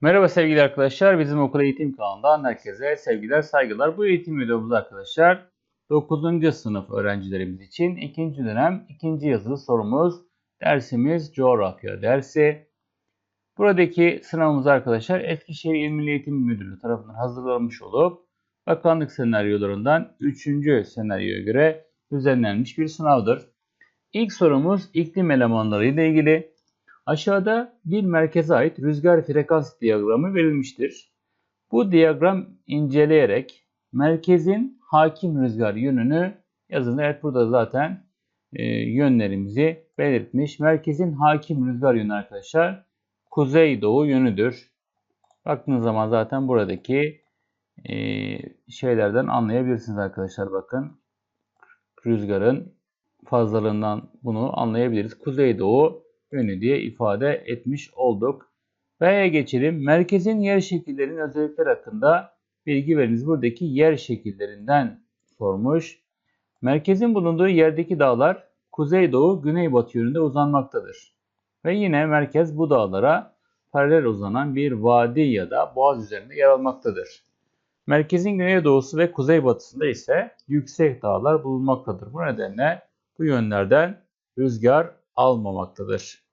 Merhaba sevgili arkadaşlar. Bizim okul eğitim kanalından herkese sevgiler, saygılar. Bu eğitim videomuz arkadaşlar 9. sınıf öğrencilerimiz için ikinci dönem ikinci yazılı sorumuz. Dersimiz coğrafya dersi. Buradaki sınavımız arkadaşlar Eskişehir İl Milli Eğitim Müdürlüğü tarafından hazırlanmış olup bakanlık senaryolarından 3. senaryoya göre düzenlenmiş bir sınavdır. İlk sorumuz iklim elemanları ile ilgili. Aşağıda bir merkeze ait rüzgar frekans diyagramı verilmiştir. Bu diyagram inceleyerek merkezin hakim rüzgar yönünü yazın. Evet burada zaten e, yönlerimizi belirtmiş. Merkezin hakim rüzgar yönü arkadaşlar kuzeydoğu yönüdür. Baktığınız zaman zaten buradaki e, şeylerden anlayabilirsiniz arkadaşlar. Bakın rüzgarın fazlalığından bunu anlayabiliriz. Kuzeydoğu yönü diye ifade etmiş olduk. B'ye geçelim. Merkezin yer şekillerinin özellikleri hakkında bilgi veriniz. Buradaki yer şekillerinden sormuş. Merkezin bulunduğu yerdeki dağlar kuzeydoğu güneybatı yönünde uzanmaktadır. Ve yine merkez bu dağlara paralel uzanan bir vadi ya da boğaz üzerinde yer almaktadır. Merkezin güneydoğusu ve kuzeybatısında ise yüksek dağlar bulunmaktadır. Bu nedenle bu yönlerden rüzgar almamaktadır.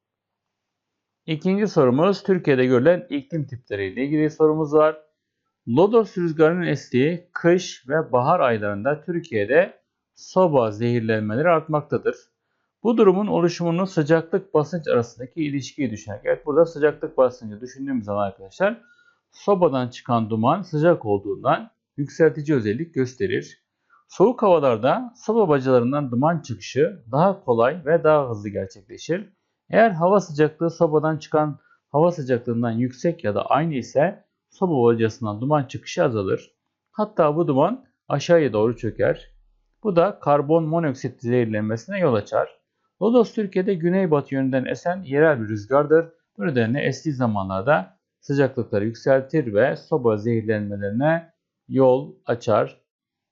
İkinci sorumuz Türkiye'de görülen iklim tipleriyle ilgili sorumuz var. Lodos rüzgarının estiği kış ve bahar aylarında Türkiye'de soba zehirlenmeleri artmaktadır. Bu durumun oluşumunu sıcaklık basınç arasındaki ilişkiyi düşünerek. Evet burada sıcaklık basıncı düşündüğümüz zaman arkadaşlar sobadan çıkan duman sıcak olduğundan yükseltici özellik gösterir. Soğuk havalarda soba bacalarından duman çıkışı daha kolay ve daha hızlı gerçekleşir. Eğer hava sıcaklığı sobadan çıkan hava sıcaklığından yüksek ya da aynı ise soba bacasından duman çıkışı azalır. Hatta bu duman aşağıya doğru çöker. Bu da karbon monoksit zehirlenmesine yol açar. Lodos Türkiye'de güneybatı yönünden esen yerel bir rüzgardır. Bu nedenle estiği zamanlarda sıcaklıkları yükseltir ve soba zehirlenmelerine yol açar.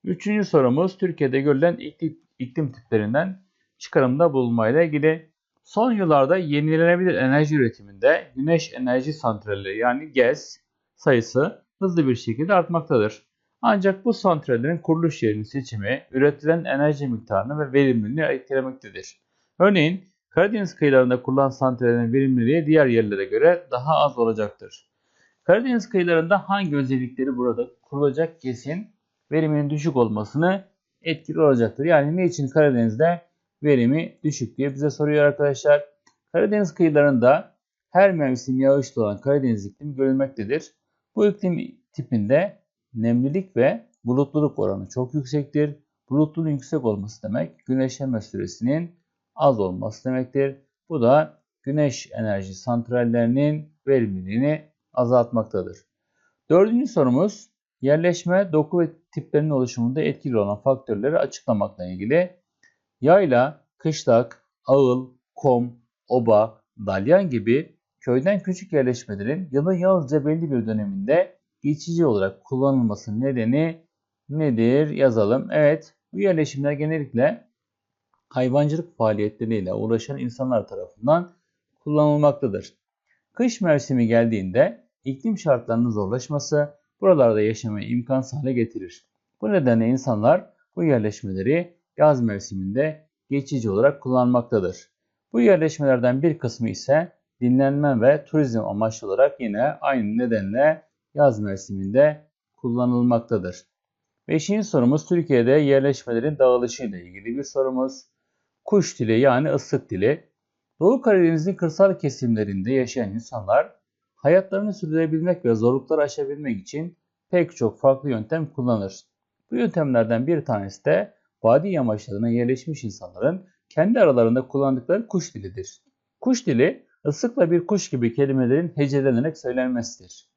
Üçüncü sorumuz Türkiye'de görülen iklim, iklim tiplerinden çıkarımda bulunmayla ilgili. Son yıllarda yenilenebilir enerji üretiminde güneş enerji santralleri yani GES sayısı hızlı bir şekilde artmaktadır. Ancak bu santrallerin kuruluş yerinin seçimi üretilen enerji miktarını ve verimliliğini etkilemektedir. Örneğin Karadeniz kıyılarında kurulan santrallerin verimliliği diğer yerlere göre daha az olacaktır. Karadeniz kıyılarında hangi özellikleri burada kurulacak GES'in veriminin düşük olmasını etkili olacaktır. Yani ne için Karadeniz'de verimi düşük diye bize soruyor arkadaşlar. Karadeniz kıyılarında her mevsim yağışlı olan Karadeniz iklimi görülmektedir. Bu iklim tipinde nemlilik ve bulutluluk oranı çok yüksektir. Bulutluluğun yüksek olması demek güneşleme süresinin az olması demektir. Bu da güneş enerji santrallerinin verimliliğini azaltmaktadır. Dördüncü sorumuz yerleşme, doku ve tiplerinin oluşumunda etkili olan faktörleri açıklamakla ilgili. Yayla, kışlak, ağıl, kom, oba, dalyan gibi köyden küçük yerleşmelerin yılın yalnızca belli bir döneminde geçici olarak kullanılması nedeni nedir yazalım. Evet bu yerleşimler genellikle hayvancılık faaliyetleriyle uğraşan insanlar tarafından kullanılmaktadır. Kış mevsimi geldiğinde iklim şartlarının zorlaşması buralarda yaşamayı imkansız hale getirir. Bu nedenle insanlar bu yerleşmeleri yaz mevsiminde geçici olarak kullanmaktadır. Bu yerleşmelerden bir kısmı ise dinlenme ve turizm amaçlı olarak yine aynı nedenle yaz mevsiminde kullanılmaktadır. Beşinci sorumuz Türkiye'de yerleşmelerin dağılışı ile ilgili bir sorumuz. Kuş dili yani ıslık dili. Doğu Karadeniz'in kırsal kesimlerinde yaşayan insanlar hayatlarını sürdürebilmek ve zorlukları aşabilmek için pek çok farklı yöntem kullanır. Bu yöntemlerden bir tanesi de vadi yamaçlarına yerleşmiş insanların kendi aralarında kullandıkları kuş dilidir. Kuş dili ıslıkla bir kuş gibi kelimelerin hecelenerek söylenmesidir.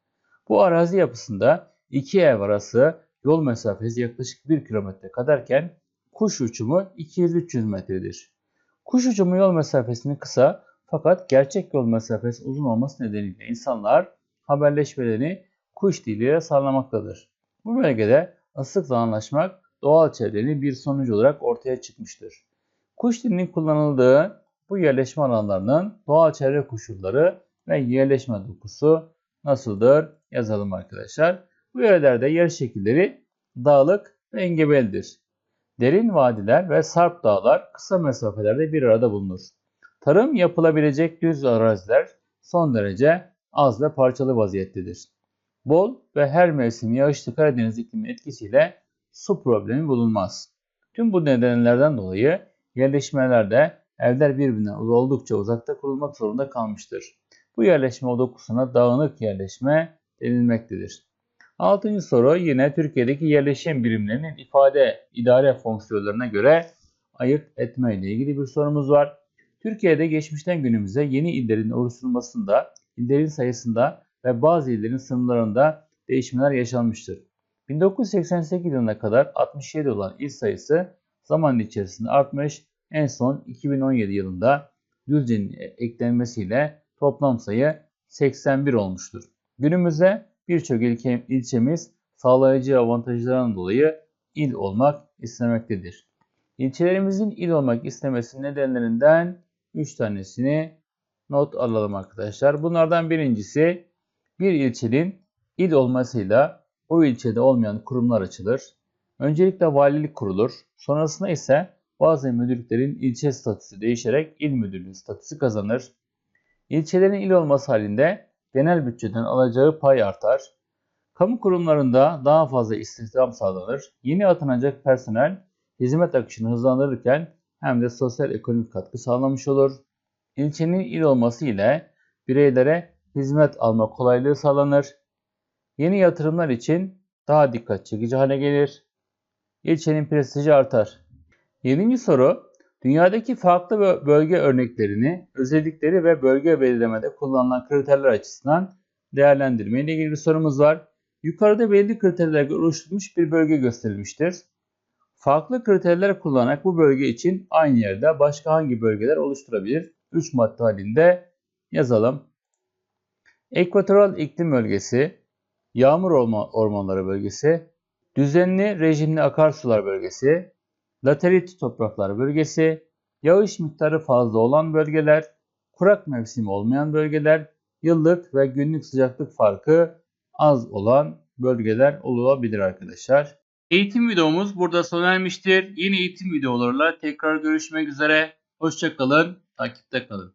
Bu arazi yapısında iki ev arası yol mesafesi yaklaşık 1 kilometre kadarken kuş uçumu 200-300 metredir. Kuş uçumu yol mesafesinin kısa fakat gerçek yol mesafesi uzun olması nedeniyle insanlar haberleşmelerini kuş diliyle sağlamaktadır. Bu bölgede ıslıkla anlaşmak doğal çevrenin bir sonucu olarak ortaya çıkmıştır. Kuş dilinin kullanıldığı bu yerleşme alanlarının doğal çevre koşulları ve yerleşme dokusu nasıldır? Yazalım arkadaşlar. Bu yerlerde yer şekilleri dağlık ve engebelidir. Derin vadiler ve sarp dağlar kısa mesafelerde bir arada bulunur. Tarım yapılabilecek düz araziler son derece az ve parçalı vaziyettedir. Bol ve her mevsim yağışlı Karadeniz iklimi etkisiyle su problemi bulunmaz. Tüm bu nedenlerden dolayı yerleşmelerde evler birbirinden oldukça uzakta kurulmak zorunda kalmıştır. Bu yerleşme dokusuna dağınık yerleşme denilmektedir. Altıncı soru yine Türkiye'deki yerleşim birimlerinin ifade idare fonksiyonlarına göre ayırt etme ile ilgili bir sorumuz var. Türkiye'de geçmişten günümüze yeni illerin oluşturulmasında, illerin sayısında ve bazı illerin sınırlarında değişimler yaşanmıştır. 1988 yılına kadar 67 olan il sayısı zaman içerisinde artmış, en son 2017 yılında Düzce'nin eklenmesiyle toplam sayı 81 olmuştur. Günümüzde birçok ilçemiz sağlayıcı avantajlarından dolayı il olmak istemektedir. İlçelerimizin il olmak istemesi nedenlerinden 3 tanesini not alalım arkadaşlar. Bunlardan birincisi bir ilçenin il olmasıyla o ilçede olmayan kurumlar açılır. Öncelikle valilik kurulur. Sonrasında ise bazı müdürlüklerin ilçe statüsü değişerek il müdürlüğü statüsü kazanır. İlçelerin il olması halinde genel bütçeden alacağı pay artar. Kamu kurumlarında daha fazla istihdam sağlanır. Yeni atanacak personel hizmet akışını hızlandırırken hem de sosyal ekonomik katkı sağlamış olur. İlçenin il olması ile bireylere hizmet alma kolaylığı sağlanır. Yeni yatırımlar için daha dikkat çekici hale gelir. İlçenin prestiji artar. Yedinci soru, dünyadaki farklı bölge örneklerini, özellikleri ve bölge belirlemede kullanılan kriterler açısından değerlendirme ile ilgili bir sorumuz var. Yukarıda belirli kriterlerle oluşturulmuş bir bölge gösterilmiştir. Farklı kriterler kullanarak bu bölge için aynı yerde başka hangi bölgeler oluşturabilir? 3 madde halinde yazalım. Ekvatoral iklim bölgesi, yağmur ormanları bölgesi, düzenli rejimli akarsular bölgesi, laterit topraklar bölgesi, yağış miktarı fazla olan bölgeler, kurak mevsimi olmayan bölgeler, yıllık ve günlük sıcaklık farkı az olan bölgeler olabilir arkadaşlar. Eğitim videomuz burada sona ermiştir. Yeni eğitim videolarıyla tekrar görüşmek üzere. Hoşçakalın, takipte kalın.